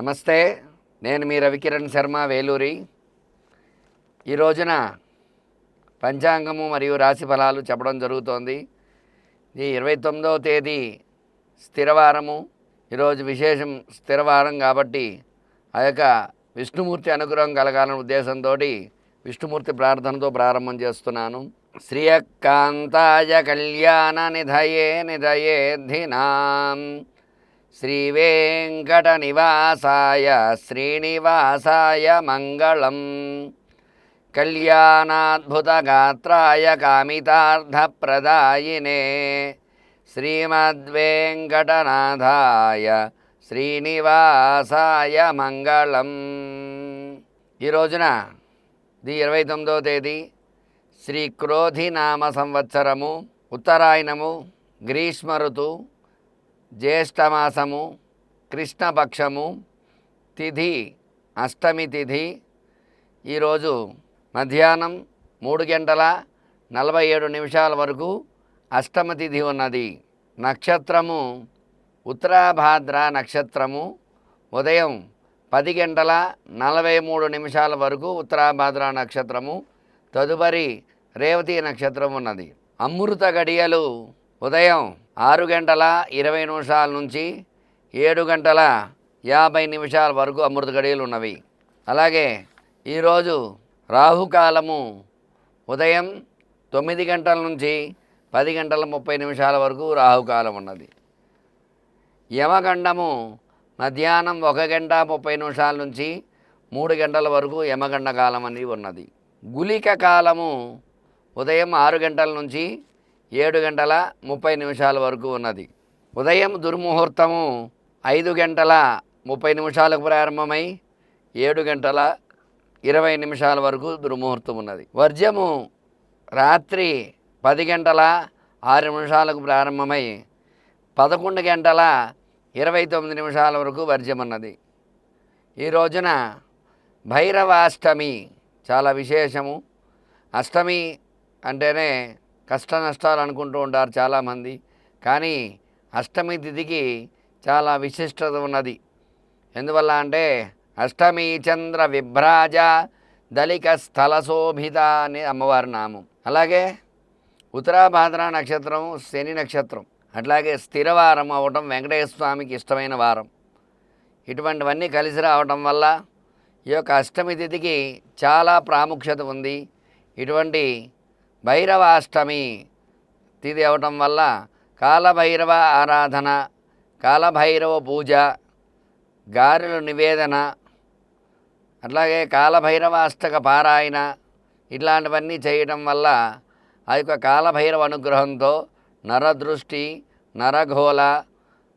నమస్తే నేను మీ రవికిరణ్ శర్మ వేలూరి. ఈ రోజున పంచాంగము మరియు రాశి ఫలాలు చెప్పడం జరుగుతోంది. ఈ ఇరవై తొమ్మిదవ తేదీ స్థిరవారము. ఈరోజు విశేషం స్థిరవారం కాబట్టి ఆ యొక్క విష్ణుమూర్తి అనుగ్రహం కలగాలనే ఉద్దేశంతో విష్ణుమూర్తి ప్రార్థనతో ప్రారంభం చేస్తున్నాను. శ్రియకాంతాయ కళ్యాణ నిధయే నిధయేధినాం శ్రీవేంకట నివాసాయ శ్రీనివాసాయ మంగళం కళ్యాణాద్భుతగాత్రాయ కామితార్థప్రదాయినే శ్రీమద్వేంకటనాథాయ శ్రీనివాసాయ మంగళం ఈ రోజున ది ఇరవై తొమ్మిదవ తేదీ శ్రీ క్రోధినామ సంవత్సరము ఉత్తరాయణము గ్రీష్మ ఋతు జ్యేష్ఠమాసము కృష్ణపక్షము తిథి అష్టమి తిథి ఈరోజు మధ్యాహ్నం మూడు గంటల నలభై ఏడు నిమిషాల వరకు అష్టమ తిథి ఉన్నది. నక్షత్రము ఉత్తరాభాద్ర నక్షత్రము. ఉదయం పది గంటల నలభై మూడు నిమిషాల వరకు ఉత్తరాభాద్ర నక్షత్రము. తదుపరి రేవతి నక్షత్రం ఉన్నది. అమృత గడియలు ఉదయం ఆరు గంటల ఇరవై నిమిషాల నుంచి ఏడు గంటల యాభై నిమిషాల వరకు అమృత గడియలు ఉన్నవి. అలాగే ఈరోజు రాహుకాలము ఉదయం తొమ్మిది గంటల నుంచి పది గంటల ముప్పై నిమిషాల వరకు రాహుకాలం ఉన్నది. యమగండము మధ్యాహ్నం ఒక గంట ముప్పై నిమిషాల నుంచి మూడు గంటల వరకు యమగండ కాలం అనేది ఉన్నది. గులిక కాలము ఉదయం ఆరు గంటల నుంచి ఏడు గంటల ముప్పై నిమిషాల వరకు ఉన్నది. ఉదయం దుర్ముహూర్తము ఐదు గంటల ముప్పై నిమిషాలకు ప్రారంభమై ఏడు గంటల ఇరవై నిమిషాల వరకు దుర్ముహూర్తం ఉన్నది. వర్జము రాత్రి పది గంటల ఆరు నిమిషాలకు ప్రారంభమై పదకొండు గంటల ఇరవై తొమ్మిది నిమిషాల వరకు వర్జం ఉన్నది ఈ రోజున భైరవాష్టమి చాలా విశేషము. అష్టమి అంటేనే కష్ట నష్టాలు అనుకుంటూ ఉంటారు చాలామంది. కానీ అష్టమి తిథికి చాలా విశిష్టత ఉన్నది. ఎందువల్ల అంటే అష్టమి చంద్ర విభ్రాజ దళిక స్థల శోభిత అని అమ్మవారి నామం. అలాగే ఉత్తరాభాద్ర నక్షత్రం శని నక్షత్రం అట్లాగే స్థిరవారం అవటం వెంకటేశ్వర స్వామికి ఇష్టమైన వారం. ఇటువంటివన్నీ కలిసి రావటం వల్ల ఈ యొక్క అష్టమి తిథికి చాలా ప్రాముఖ్యత ఉంది. ఇటువంటి భైరవాష్టమి. తిది అవటం వల్ల కాలభైరవ ఆరాధన కాలభైరవ పూజ గారెల నివేదన అట్లాగే కాలభైరవాష్టక పారాయణ ఇట్లాంటివన్నీ చేయటం వల్ల ఆ యొక్క కాలభైరవ అనుగ్రహంతో నరదృష్టి నరఘోల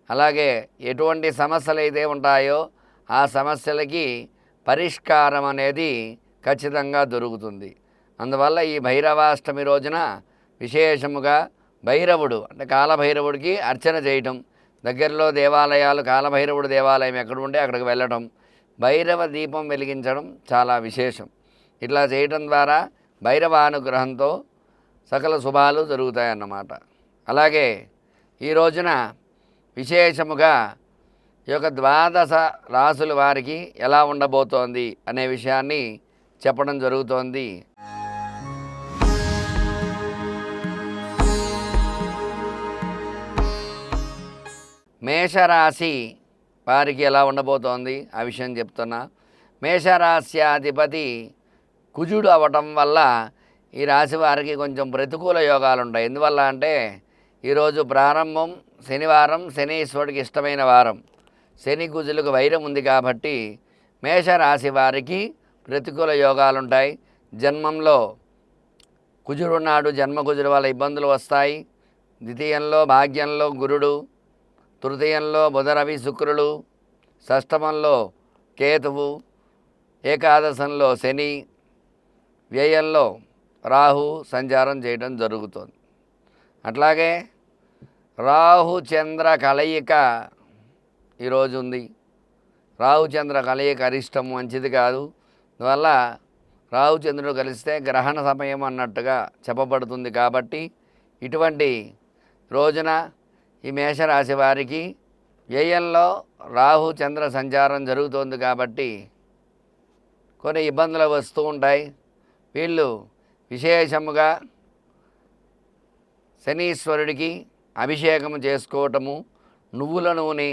అలాగే ఎటువంటి సమస్యలు అయితే ఉంటాయో ఆ సమస్యలకి పరిష్కారం అనేది ఖచ్చితంగా దొరుకుతుంది. అందువల్ల ఈ భైరవాష్టమి రోజున విశేషముగా భైరవుడు అంటే కాలభైరవుడికి అర్చన చేయటం దగ్గరలో దేవాలయాలు కాలభైరవుడు దేవాలయం ఎక్కడ ఉంటే అక్కడికి వెళ్ళటం భైరవ దీపం వెలిగించడం చాలా విశేషం. ఇట్లా చేయటం ద్వారా భైరవానుగ్రహంతో సకల శుభాలు జరుగుతాయన్నమాట. అలాగే ఈ రోజున విశేషముగా ఈ యొక్క ద్వాదశ రాసుల వారికి ఎలా ఉండబోతోంది అనే విషయాన్ని చెప్పడం జరుగుతోంది. మేషరాశి వారికి ఎలా ఉండబోతోంది? ఆ విషయం చెప్తున్నా. మేషరాశ్యాధిపతి కుజుడు అవ్వటం వల్ల ఈ రాశి వారికి కొంచెం ప్రతికూల యోగాలు ఉంటాయి. ఎందువల్ల అంటే ఈరోజు ప్రారంభం శనివారం శనీశ్వరుడికి ఇష్టమైన వారం. శని కుజులకు వైరం ఉంది కాబట్టి మేషరాశి వారికి ప్రతికూల యోగాలు ఉంటాయి. జన్మంలో కుజుడు నాడు జన్మ కుజుడు వల్ల ఇబ్బందులు వస్తాయి. ద్వితీయంలో భాగ్యంలో గురుడు తృతీయంలో బుధరవి శుక్రులు షష్టమంలో కేతువు ఏకాదశంలో శని వ్యయంలో రాహు సంచారం చేయడం జరుగుతుంది. అట్లాగే రాహు చంద్ర కలయిక ఈరోజు ఉంది. రాహు చంద్ర కలయిక అరిష్టం మంచిది కాదు. అందువల్ల రాహు చంద్రుడు కలిస్తే గ్రహణ సమయం అన్నట్టుగా చెప్పబడుతుంది కాబట్టి ఇటువంటి రోజున ఈ మేషరాశి వారికి వ్యయంలో రాహు చంద్ర సంచారం జరుగుతోంది కాబట్టి కొన్ని ఇబ్బందులు వస్తూ ఉంటాయి. వీళ్ళు విశేషముగా శనీశ్వరుడికి అభిషేకం చేసుకోవటము నువ్వుల నూనె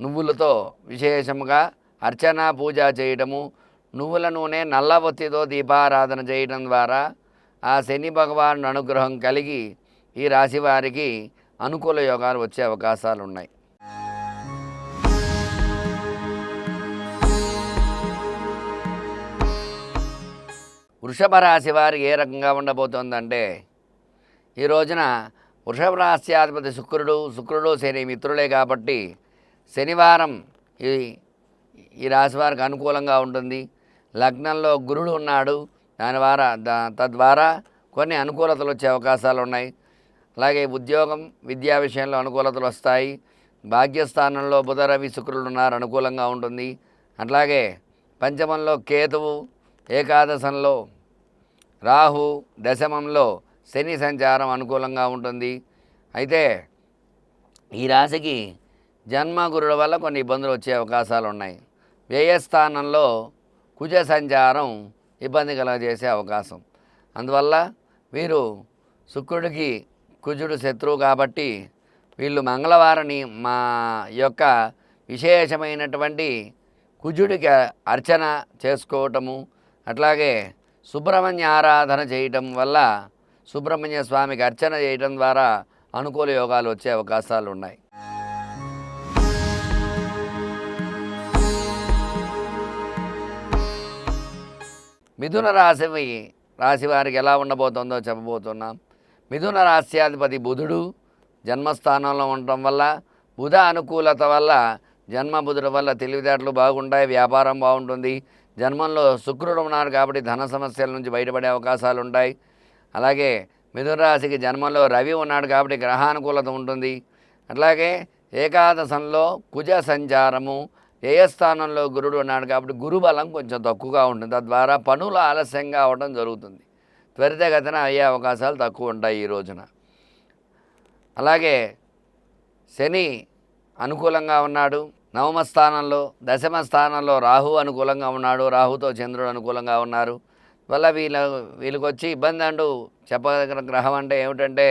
నువ్వులతో విశేషముగా అర్చన పూజ చేయటము నువ్వుల నూనె నల్లవత్తితో దీపారాధన చేయడం ద్వారా ఆ శని భగవాను అనుగ్రహం కలిగి ఈ రాశి వారికి అనుకూల యోగాలు వచ్చే అవకాశాలు ఉన్నాయి వృషభ రాశి వారికి ఏ రకంగా ఉండబోతోందంటే ఈ రోజున వృషభ రాశ్యాధిపతి శుక్రుడు శుక్రుడు శని మిత్రులే కాబట్టి శనివారం ఈ ఈ రాశి వారికి అనుకూలంగా ఉంటుంది. లగ్నంలో గురుడు ఉన్నాడు. దాని ద్వారా దా తద్వారా కొన్ని అనుకూలతలు వచ్చే అవకాశాలు ఉన్నాయి అలాగే ఉద్యోగం విద్యా విషయంలో అనుకూలతలు వస్తాయి. భాగ్యస్థానంలో బుధ రవి శుక్రులు ఉన్నారు అనుకూలంగా ఉంటుంది. అట్లాగే పంచమంలో కేతువు ఏకాదశంలో రాహు దశమంలో శని సంచారం అనుకూలంగా ఉంటుంది. అయితే ఈ రాశికి జన్మ వల్ల కొన్ని ఇబ్బందులు వచ్చే అవకాశాలు ఉన్నాయి. వ్యయస్థానంలో కుజ సంచారం ఇబ్బంది కలగజేసే అవకాశం. అందువల్ల వీరు శుక్రుడికి కుజుడు శత్రువు కాబట్టి వీళ్ళు మంగళవారిని మా యొక్క విశేషమైనటువంటి కుజుడికి అర్చన చేసుకోవటము అట్లాగే సుబ్రహ్మణ్య ఆరాధన చేయటం వల్ల సుబ్రహ్మణ్య స్వామికి అర్చన చేయటం ద్వారా అనుకూల యోగాలు వచ్చే అవకాశాలు ఉన్నాయి. మిథున రాశి రాశి వారికి ఎలా ఉండబోతుందో చెప్పబోతున్నాం. మిథున రాశ్యాధిపతి బుధుడు జన్మస్థానంలో ఉండటం వల్ల బుధ అనుకూలత వల్ల జన్మ బుధుడు వల్ల తెలివితేటలు బాగుంటాయి వ్యాపారం బాగుంటుంది. జన్మంలో శుక్రుడు ఉన్నారు కాబట్టి ధన సమస్యల నుంచి బయటపడే అవకాశాలు ఉంటాయి. అలాగే మిథున రాశికి జన్మంలో రవి ఉన్నాడు కాబట్టి గ్రహానుకూలత ఉంటుంది. అట్లాగే ఏకాదశంలో కుజ సంచారము వ్యయస్థానంలో గురుడు ఉన్నాడు కాబట్టి గురుబలం కొంచెం తక్కువగా ఉంటుంది. తద్వారా పనులు ఆలస్యంగా అవడం జరుగుతుంది. త్వరితగతిన అయ్యే అవకాశాలు తక్కువ ఉంటాయి ఈ రోజున. అలాగే శని అనుకూలంగా ఉన్నాడు. నవమ స్థానంలో దశమ స్థానంలో రాహు అనుకూలంగా ఉన్నాడు. రాహుతో చంద్రుడు అనుకూలంగా ఉన్నారు. వల్ల వీళ్ళ వీళ్ళకి వచ్చి ఇబ్బంది అంటూ చెప్పదగిన గ్రహం అంటే ఏమిటంటే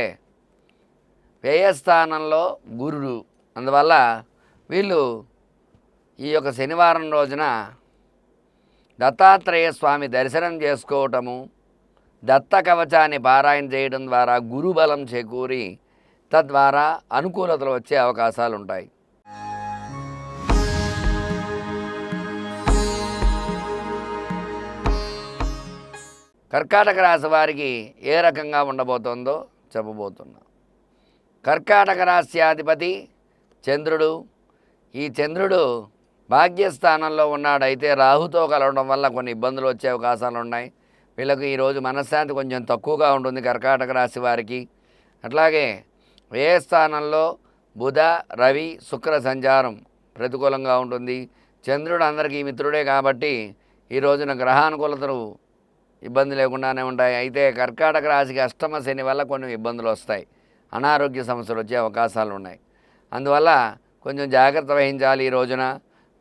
వ్యయస్థానంలో గురుడు. అందువల్ల వీళ్ళు ఈ యొక్క శనివారం రోజున దత్తాత్రేయ స్వామి దర్శనం చేసుకోవటము దత్త కవచాన్ని పారాయణ చేయడం ద్వారా గురుబలం చేకూరి తద్వారా అనుకూలతలు వచ్చే అవకాశాలు ఉంటాయి కర్కాటక రాశి వారికి ఏ రకంగా ఉండబోతోందో చెప్పబోతున్నా. కర్కాటక రాశ్యాధిపతి చంద్రుడు. ఈ చంద్రుడు భాగ్యస్థానంలో ఉన్నాడైతే రాహుతో కలవడం వల్ల కొన్ని ఇబ్బందులు వచ్చే అవకాశాలు ఉన్నాయి వీళ్ళకు ఈరోజు మనశ్శాంతి కొంచెం తక్కువగా ఉంటుంది కర్కాటక రాశి వారికి. అట్లాగే ఏ స్థానంలో బుధ రవి శుక్ర సంచారం ప్రతికూలంగా ఉంటుంది. చంద్రుడు అందరికీ మిత్రుడే కాబట్టి ఈ రోజున గ్రహానుకూలతలు ఇబ్బంది లేకుండానే ఉంటాయి. అయితే కర్కాటక రాశికి అష్టమ శని వల్ల కొన్ని ఇబ్బందులు వస్తాయి. అనారోగ్య సమస్యలు వచ్చే అవకాశాలు ఉన్నాయి. అందువల్ల కొంచెం జాగ్రత్త వహించాలి ఈ రోజున.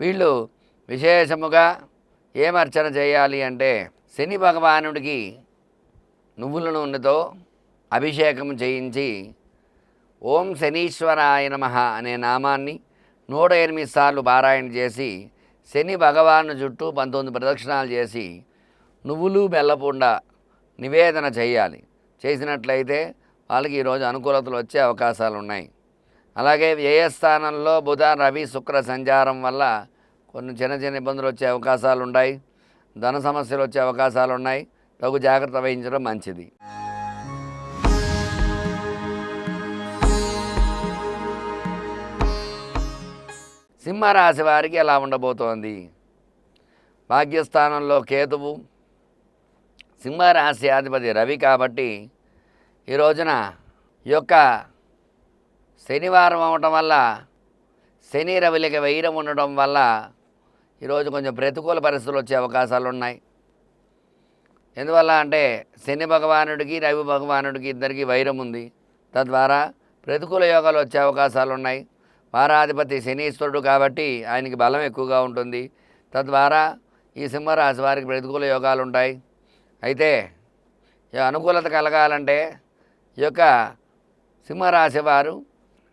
వీళ్ళు విశేషముగా ఏం అర్చన చేయాలి అంటే శని భగవానుడికి నువ్వుల నూనెతో అభిషేకం చేయించి ఓం శనీశ్వరాయ నమ అనే నామాన్ని నూట ఎనిమిది సార్లు పారాయణ చేసి శని భగవాను చుట్టూ పంతొమ్మిది ప్రదక్షిణాలు చేసి నువ్వులు బెల్లపుండ నివేదన చేయాలి. చేసినట్లయితే వాళ్ళకి ఈరోజు అనుకూలతలు వచ్చే అవకాశాలు ఉన్నాయి. అలాగే వ్యయస్థానంలో బుధ రవి శుక్ర సంచారం వల్ల కొన్ని చిన్న చిన్న ఇబ్బందులు వచ్చే అవకాశాలు ఉన్నాయి ధన సమస్యలు వచ్చే అవకాశాలు ఉన్నాయి తగు జాగ్రత్త వహించడం మంచిది. సింహరాశి వారికి ఎలా ఉండబోతోంది? భాగ్యస్థానంలో కేతువు. సింహరాశి అధిపతి రవి కాబట్టి ఈ రోజున ఈ యొక్క శనివారం అవటం వల్ల శని రవిలకి వైరం ఉండటం వల్ల ఈరోజు కొంచెం ప్రతికూల పరిస్థితులు వచ్చే అవకాశాలు ఉన్నాయి. ఎందువల్ల అంటే శని భగవానుడికి రవి భగవానుడికి ఇద్దరికి వైరం ఉంది. తద్వారా ప్రతికూల యోగాలు వచ్చే అవకాశాలు ఉన్నాయి. వారాధిపతి శనీశ్వరుడు కాబట్టి ఆయనకి బలం ఎక్కువగా ఉంటుంది. తద్వారా ఈ సింహరాశి వారికి ప్రతికూల యోగాలు ఉంటాయి. అయితే అనుకూలత కలగాలంటే ఈ యొక్క సింహరాశి వారు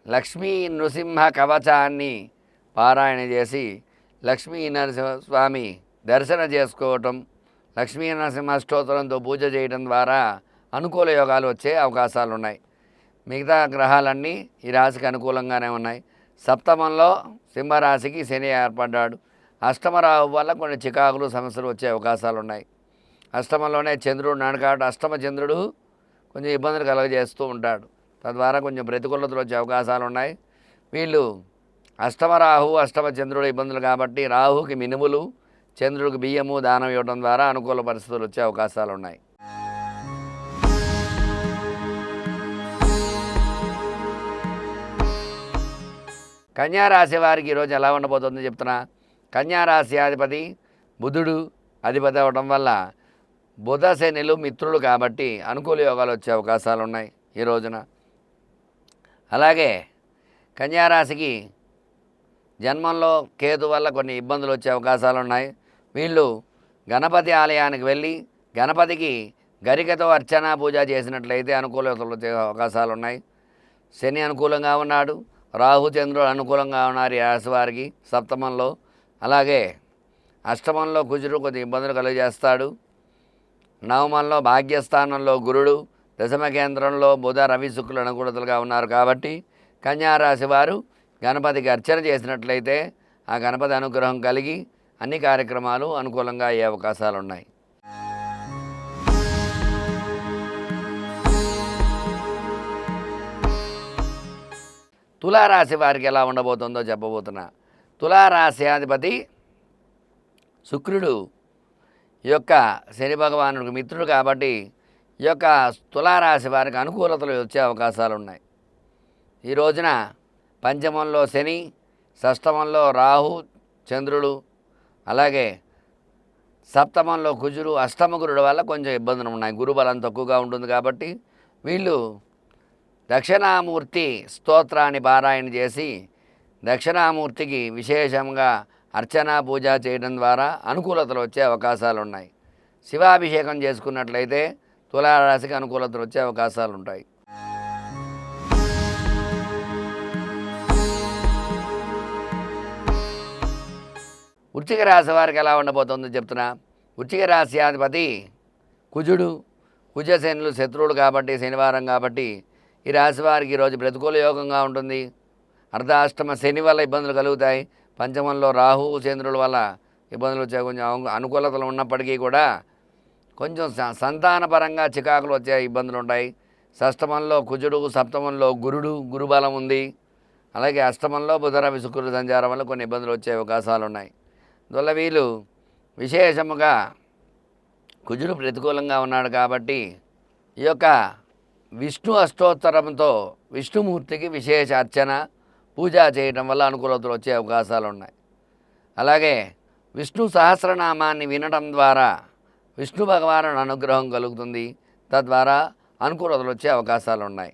లక్ష్మీ నృసింహ కవచాన్ని పారాయణ చేసి లక్ష్మీ స్వామి దర్శన చేసుకోవటం లక్ష్మీ నరసింహ స్తోత్రంతో పూజ చేయడం ద్వారా అనుకూల యోగాలు వచ్చే అవకాశాలు ఉన్నాయి మిగతా గ్రహాలన్నీ ఈ రాశికి అనుకూలంగానే ఉన్నాయి. సప్తమంలో సింహరాశికి శని ఏర్పడ్డాడు. అష్టమరావు వల్ల కొన్ని చికాకులు సమస్యలు వచ్చే అవకాశాలు ఉన్నాయి అష్టమంలోనే చంద్రుడు ఉన్నాడు కాబట్టి అష్టమ చంద్రుడు కొంచెం ఇబ్బందులు కలగజేస్తూ ఉంటాడు. తద్వారా కొంచెం ప్రతికూలతలు వచ్చే అవకాశాలు ఉన్నాయి వీళ్ళు అష్టమ రాహు అష్టమ చంద్రుడు ఇబ్బందులు కాబట్టి రాహుకి మినుములు చంద్రుడికి బియ్యము దానం ఇవ్వడం ద్వారా అనుకూల పరిస్థితులు వచ్చే అవకాశాలు ఉన్నాయి. కన్యారాశి వారికి ఈరోజు ఎలా ఉండబోతుందో చెప్తున్నా. కన్యారాశి అధిపతి బుధుడు అధిపతి అవ్వడం వల్ల బుధ శనిలు మిత్రులు కాబట్టి అనుకూల యోగాలు వచ్చే అవకాశాలు ఉన్నాయి ఈ రోజున. అలాగే కన్యారాశికి జన్మంలో కేతు వల్ల కొన్ని ఇబ్బందులు వచ్చే అవకాశాలు ఉన్నాయి. వీళ్ళు గణపతి ఆలయానికి వెళ్ళి గణపతికి గరికతో అర్చన పూజ చేసినట్లయితే అనుకూలతలు వచ్చే అవకాశాలు ఉన్నాయి. శని అనుకూలంగా ఉన్నాడు. రాహు చంద్రుడు అనుకూలంగా ఉన్నారు ఈ రాశివారికి సప్తమంలో. అలాగే అష్టమంలో కుజుడు కొద్ది ఇబ్బందులు కలుగజేస్తాడు. నవమంలో భాగ్యస్థానంలో గురుడు దశమ కేంద్రంలో బుధ రవి శుక్రులు అనుకూలతలుగా ఉన్నారు కాబట్టి కన్యారాశి వారు గణపతికి అర్చన చేసినట్లయితే ఆ గణపతి అనుగ్రహం కలిగి అన్ని కార్యక్రమాలు అనుకూలంగా అయ్యే అవకాశాలు ఉన్నాయి తులారాశి వారికి ఎలా ఉండబోతుందో చెప్పబోతున్నా. తులారాశ్యాధిపతి అధిపతి శుక్రుడు ఈ యొక్క శని భగవానుడికి మిత్రుడు కాబట్టి ఈ యొక్క తులారాశి వారికి అనుకూలతలు వచ్చే అవకాశాలు ఉన్నాయి ఈ రోజున పంచమంలో శని షష్టమంలో రాహు చంద్రుడు అలాగే సప్తమంలో కుజుడు అష్టమ గురుడు వల్ల కొంచెం ఇబ్బందులు ఉన్నాయి గురుబలం తక్కువగా ఉంటుంది కాబట్టి వీళ్ళు దక్షిణామూర్తి స్తోత్రాన్ని పారాయణ చేసి దక్షిణామూర్తికి విశేషంగా అర్చన పూజ చేయడం ద్వారా అనుకూలతలు వచ్చే అవకాశాలు ఉన్నాయి శివాభిషేకం చేసుకున్నట్లయితే తులారాశికి అనుకూలతలు వచ్చే అవకాశాలు ఉంటాయి వృచ్చిక రాశి వారికి ఎలా ఉండబోతుందో చెప్తున్నా. వృచ్చిక రాశ్యాధిపతి కుజుడు కుజశనులు శత్రువులు కాబట్టి శనివారం కాబట్టి ఈ రాశి వారికి ఈరోజు ప్రతికూల యోగంగా ఉంటుంది. అర్ధాష్టమ శని వల్ల ఇబ్బందులు కలుగుతాయి. పంచమంలో రాహు చంద్రుల వల్ల ఇబ్బందులు వచ్చే కొంచెం అనుకూలతలు ఉన్నప్పటికీ కూడా కొంచెం స- సంతానపరంగా చికాకులు వచ్చే ఇబ్బందులు ఉంటాయి. షష్టమంలో కుజుడు సప్తమంలో గురుడు గురుబలం ఉంది. అలాగే అష్టమంలో బుధరవి శుక్రుడు సంచారం వల్ల కొన్ని ఇబ్బందులు వచ్చే అవకాశాలు ఉన్నాయి. దుల్లవీలు విశేషముగా కుజుడు ప్రతికూలంగా ఉన్నాడు కాబట్టి ఈ యొక్క విష్ణు అష్టోత్తరంతో విష్ణుమూర్తికి విశేష అర్చన పూజ చేయడం వల్ల అనుకూలతలు వచ్చే అవకాశాలు ఉన్నాయి. అలాగే విష్ణు సహస్రనామాన్ని వినడం ద్వారా విష్ణు భగవాను అనుగ్రహం కలుగుతుంది. తద్వారా అనుకూలతలు వచ్చే అవకాశాలు ఉన్నాయి.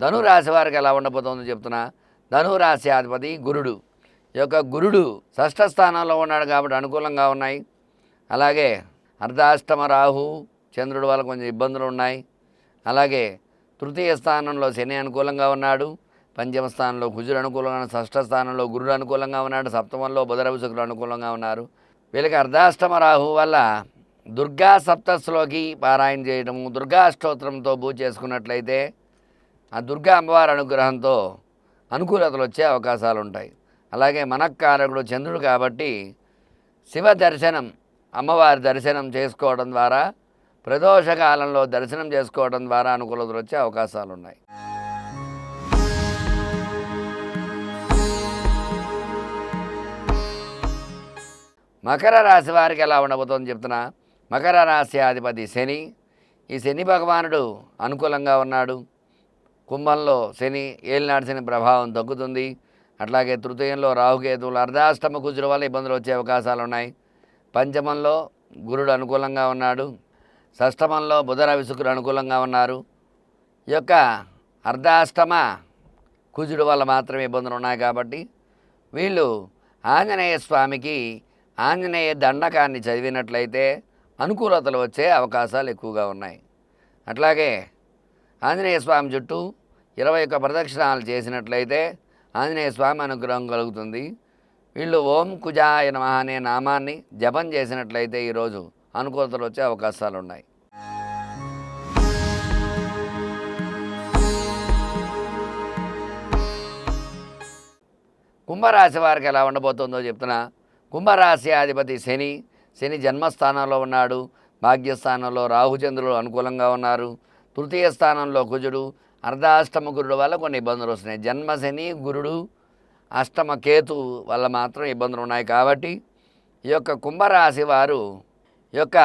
ధనురాశి వారికి ఎలా ఉండబోతుందో చెప్తున్నా. ధనురాశి అధిపతి గురుడు. ఈ యొక్క గురుడు షష్ఠ స్థానంలో ఉన్నాడు కాబట్టి అనుకూలంగా ఉన్నాయి. అలాగే అర్ధాష్టమ రాహు చంద్రుడు వల్ల కొంచెం ఇబ్బందులు ఉన్నాయి. అలాగే తృతీయ స్థానంలో శని అనుకూలంగా ఉన్నాడు. పంచమ స్థానంలో కుజుడు అనుకూలంగా షష్ఠ స్థానంలో గురుడు అనుకూలంగా ఉన్నాడు. సప్తమంలో బుధరవి శుక్రుడు అనుకూలంగా ఉన్నారు. వీళ్ళకి అర్ధాష్టమ రాహు వల్ల దుర్గా సప్తస్లోకి పారాయణ చేయడము దుర్గా అష్టోత్తరంతో పూజ చేసుకున్నట్లయితే ఆ దుర్గా అమ్మవారి అనుగ్రహంతో అనుకూలతలు వచ్చే అవకాశాలు ఉంటాయి అలాగే మనక్కారకుడు చంద్రుడు కాబట్టి శివ దర్శనం అమ్మవారి దర్శనం చేసుకోవడం ద్వారా ప్రదోష కాలంలో దర్శనం చేసుకోవడం ద్వారా అనుకూలతలు వచ్చే అవకాశాలు ఉన్నాయి మకర రాశి వారికి ఎలా ఉండబోతోంది చెప్తున్నా. మకర రాశి అధిపతి శని. ఈ శని భగవానుడు అనుకూలంగా ఉన్నాడు. కుంభంలో శని ఏలినాడు శని ప్రభావం తగ్గుతుంది. అట్లాగే తృతీయంలో రాహుకేతువులు అర్ధాష్టమ కుజుల వల్ల ఇబ్బందులు వచ్చే అవకాశాలు ఉన్నాయి. పంచమంలో గురుడు అనుకూలంగా ఉన్నాడు. షష్టమంలో బుధ రవి అనుకూలంగా ఉన్నారు. ఈ యొక్క అర్ధాష్టమ కుజుడు వల్ల మాత్రమే ఇబ్బందులు ఉన్నాయి కాబట్టి వీళ్ళు ఆంజనేయ స్వామికి ఆంజనేయ దండకాన్ని చదివినట్లయితే అనుకూలతలు వచ్చే అవకాశాలు ఎక్కువగా ఉన్నాయి. అట్లాగే ఆంజనేయ స్వామి చుట్టూ ఇరవై ఒక్క ప్రదక్షిణాలు చేసినట్లయితే ఆంజనేయ స్వామి అనుగ్రహం కలుగుతుంది. వీళ్ళు ఓం కుజాయ నమ అనే నామాన్ని జపం చేసినట్లయితే ఈరోజు అనుకూలతలు వచ్చే అవకాశాలు ఉన్నాయి. కుంభరాశి వారికి ఎలా ఉండబోతుందో చెప్తున్నా కుంభరాశి అధిపతి శని శని జన్మస్థానంలో ఉన్నాడు భాగ్యస్థానంలో రాహుచంద్రులు అనుకూలంగా ఉన్నారు తృతీయ స్థానంలో కుజుడు అర్ధాష్టమ గురుడు వల్ల కొన్ని ఇబ్బందులు వస్తున్నాయి. జన్మ శని గురుడు అష్టమ కేతు వల్ల మాత్రం ఇబ్బందులు ఉన్నాయి కాబట్టి ఈ యొక్క కుంభరాశి వారు ఈ యొక్క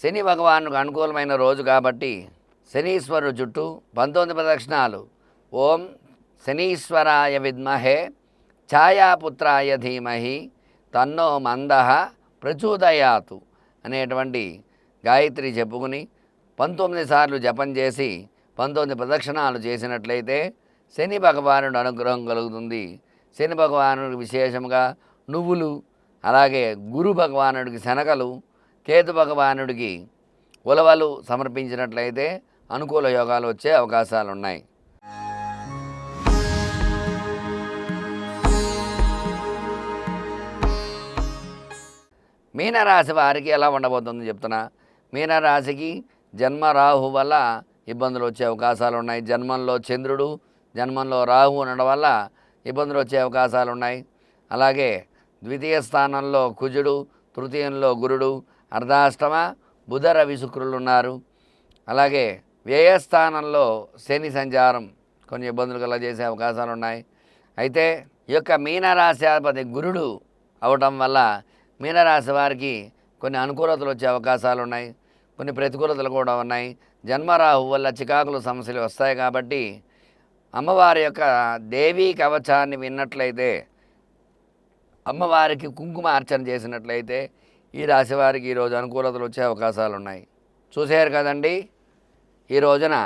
శని భగవానుకు అనుకూలమైన రోజు కాబట్టి శనీశ్వరుడు చుట్టూ పంతొమ్మిది ప్రదక్షిణాలు. ఓం శనీశ్వరాయ విద్మహే ఛాయాపుత్రాయ ధీమహి తన్నో మంద ప్రచోదయాతు అనేటువంటి గాయత్రి చెప్పుకుని పంతొమ్మిది సార్లు జపం చేసి పంతొమ్మిది ప్రదక్షిణాలు చేసినట్లయితే శని భగవానుడు అనుగ్రహం కలుగుతుంది. శని భగవానుడికి విశేషంగా నువ్వులు అలాగే గురు భగవానుడికి శనగలు కేతు భగవానుడికి ఉలవలు సమర్పించినట్లయితే అనుకూల యోగాలు వచ్చే అవకాశాలు ఉన్నాయి మీనరాశి వారికి ఎలా ఉండబోతుందో చెప్తున్నా. మీనరాశికి జన్మ రాహు వల్ల ఇబ్బందులు వచ్చే అవకాశాలు ఉన్నాయి. జన్మంలో చంద్రుడు జన్మంలో రాహు ఉండడం వల్ల ఇబ్బందులు వచ్చే అవకాశాలు ఉన్నాయి. అలాగే ద్వితీయ స్థానంలో కుజుడు తృతీయంలో గురుడు అర్ధాష్టమ బుధ రవి శుక్రులు ఉన్నారు. అలాగే వ్యయస్థానంలో శని సంచారం కొన్ని ఇబ్బందులు కలగజేసే అవకాశాలు ఉన్నాయి. అయితే ఈ యొక్క మీనరాశ్యాధిపతి గురుడు అవటం వల్ల మీనరాశి వారికి కొన్ని అనుకూలతలు వచ్చే అవకాశాలు ఉన్నాయి. కొన్ని ప్రతికూలతలు కూడా ఉన్నాయి. జన్మరాహు వల్ల చికాకులు సమస్యలు వస్తాయి కాబట్టి అమ్మవారి యొక్క దేవీ కవచాన్ని విన్నట్లయితే అమ్మవారికి కుంకుమ అర్చన చేసినట్లయితే ఈ రాశి వారికి ఈరోజు అనుకూలతలు వచ్చే అవకాశాలు ఉన్నాయి. చూసారు కదండి? ఈ రోజున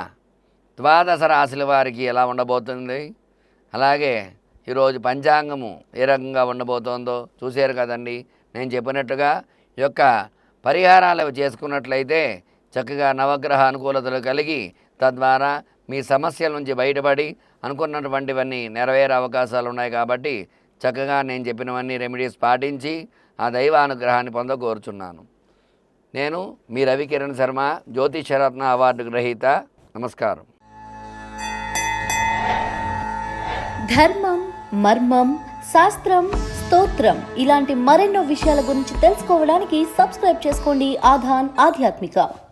ద్వాదశ రాశుల వారికి ఎలా ఉండబోతుంది? అలాగే ఈరోజు పంచాంగము ఏ రకంగా ఉండబోతోందో చూసారు కదండి? నేను చెప్పినట్టుగా ఈ యొక్క పరిహారాలు చేసుకున్నట్లయితే చక్కగా నవగ్రహ అనుకూలతలు కలిగి తద్వారా మీ సమస్యల నుంచి బయటపడి అనుకున్నటువంటివన్నీ నెరవేరే అవకాశాలు ఉన్నాయి కాబట్టి చక్కగా నేను చెప్పినవన్నీ రెమెడీస్ పాటించి ఆ దైవ అనుగ్రహాన్ని పొందకోరుచున్నాను నేను మీ రవికిరణ్ శర్మ జ్యోతిషరత్న అవార్డు గ్రహీత. నమస్కారం. ధర్మం మర్మం శాస్త్రం స్తోత్రం. ఇలాంటి మరెన్నో విషయాల గురించి తెలుసుకోవడానికి సబ్స్క్రైబ్ చేసుకోండి. ఆధాన్ ఆధ్యాత్మిక.